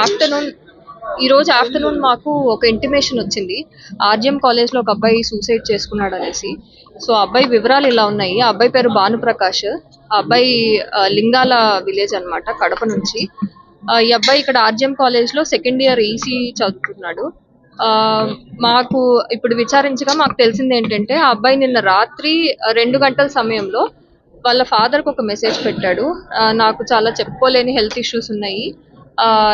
Afternoon ఈ రోజు afternoon మాకు ఒక ఇంటిమేషన్ వచ్చింది. ఆర్జిఎం కాలేజ్లో ఒక అబ్బాయి సూసైడ్ చేసుకున్నాడు అనేసి. సో అబ్బాయి వివరాలు ఇలా ఉన్నాయి. ఆ అబ్బాయి పేరు భానుప్రకాష్. ఆ అబ్బాయి ఆ, లింగాల విలేజ్ అన్నమాట కడప నుంచి. ఆ, ఈ అబ్బాయి ఇక్కడ ఆర్జిఎం కాలేజ్లో సెకండ్ ఇయర్ ఈసీ చదువుతున్నాడు. ఆ, మాకు ఇప్పుడు విచారించగా మాకు తెలిసింది ఏంటంటే ఆ అబ్బాయి నిన్న రాత్రి ఆ, రెండు గంటల సమయంలో వాళ్ళ ఫాదర్కి ఒక మెసేజ్ పెట్టాడు. ఆ, నాకు చాలా చెప్పుకోలేని హెల్త్ ఇష్యూస్ ఉన్నాయి.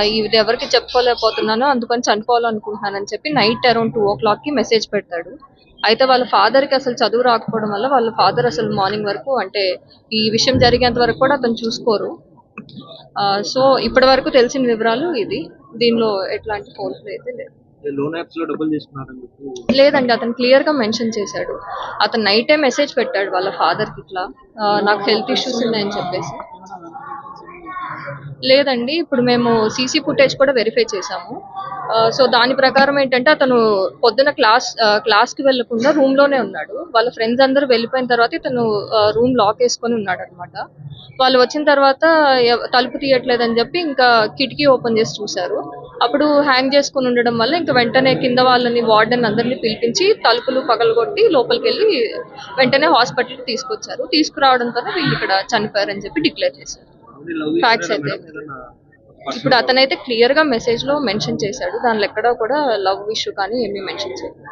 ఇది ఎవరికి చెప్పుకోలేకపోతున్నాను అందుకని చనిపోవాలనుకుంటున్నానని చెప్పి నైట్ అరౌండ్ టూ ఓ క్లాక్కి మెసేజ్ పెడతాడు. అయితే వాళ్ళ ఫాదర్కి అసలు చదువు రాకపోవడం వల్ల వాళ్ళ ఫాదర్ అసలు మార్నింగ్ వరకు అంటే ఈ విషయం జరిగేంత వరకు కూడా అతను చూసుకోరు. ఆ, సో ఇప్పటి వరకు తెలిసిన వివరాలు ఇది. దీనిలో ఎట్లాంటి ఫోన్ ప్లే అయితే లేదు లేదండి అతను క్లియర్గా మెన్షన్ చేశాడు. అతను నైటే మెసేజ్ పెట్టాడు వాళ్ళ ఫాదర్కి ఇట్లా. ఆ, నాకు హెల్త్ ఇష్యూస్ ఉన్నాయని చెప్పేసి. లేదండి. ఇప్పుడు మేము సీసీ ఫుటేజ్ కూడా వెరిఫై చేసాము సో దాని ప్రకారం ఏంటంటే అతను పొద్దున క్లాస్ క్లాస్కి వెళ్ళకుండా రూమ్లోనే ఉన్నాడు. వాళ్ళ ఫ్రెండ్స్ అందరూ వెళ్ళిపోయిన తర్వాత ఇతను రూమ్ లాక్ వేసుకొని ఉన్నాడు అనమాట వాళ్ళు వచ్చిన తర్వాత తలుపు తీయట్లేదని చెప్పి ఇంకా కిటికీ ఓపెన్ చేసి చూశారు. అప్పుడు హ్యాంగ్ చేసుకుని ఉండడం వల్ల ఇంకా వెంటనే కింద వాళ్ళని వార్డెన్ అందరినీ పిలిపించి తలుపులు పగలగొట్టి లోపలికి వెళ్ళి వెంటనే హాస్పిటల్కి తీసుకొచ్చారు. తీసుకురావడంతోనే వీళ్ళు ఇక్కడ చనిపోయారని చెప్పి డిక్లేర్ చేశారు. అయితే. ఇప్పుడు అతనైతే క్లియర్గా మెసేజ్లో మెన్షన్ చేశాడు దానిలో ఎక్కడా కూడా లవ్ ఇష్యూ కానీ ఏమీ మెన్షన్ చేయలేదు